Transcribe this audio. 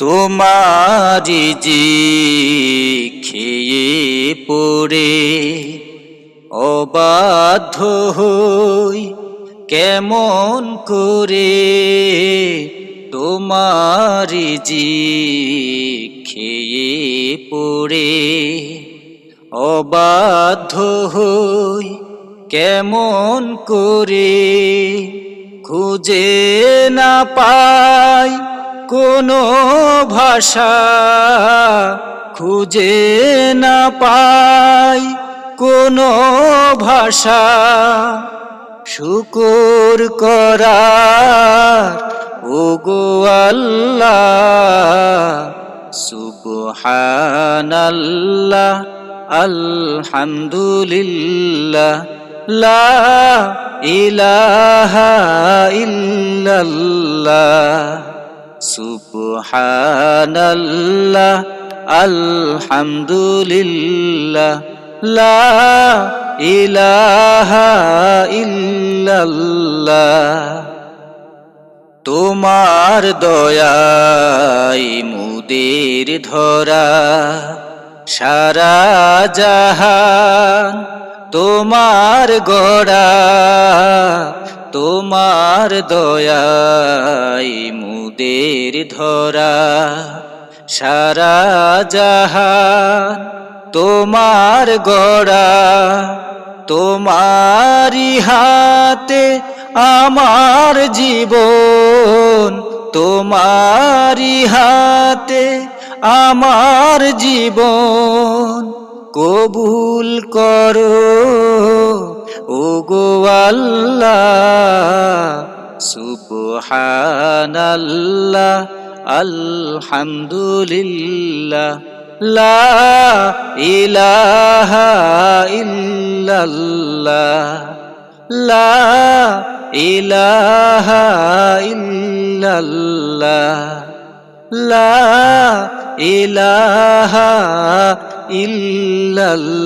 তোমারি জি খেয়ে পড়ে অবাধ্য হই কেমন করে তোমারি জি খেয়ে পড়ে অবাধ্য হই কেমন করে খুঁজে না পাই কোনো ভাষা খুঁজে না পাই কোনো ভাষা। শুকুর করার ও গো আল্লাহ, সুবহানাল্লাহ, আলহামদুলিল্লাহ, লা ইলাহা ইল্লাল্লাহ। সুবহানাল্লাহ আলহামদুলিল্লাহ লা ইলাহা ইল্লাল্লাহ। তোমার দয়াই মুদের ধরা সারা জাহান তোমার গড়া। তোমার দয়াই মুদের ধরা। সারা জাহান তোমার গড়া। তোমারি হাতে আমার জীবন। তোমারি হাতে আমার জীবন। কবুল করো ও গো আল্লাহ। সুবহানাল্লাহ, আলহামদুলিল্লাহ, লা ইলাহা ইল্লাল্লাহ, লা ইলাহা ইল্লাল্লাহ, লা ইলাহা ইল্লাল্লাহ।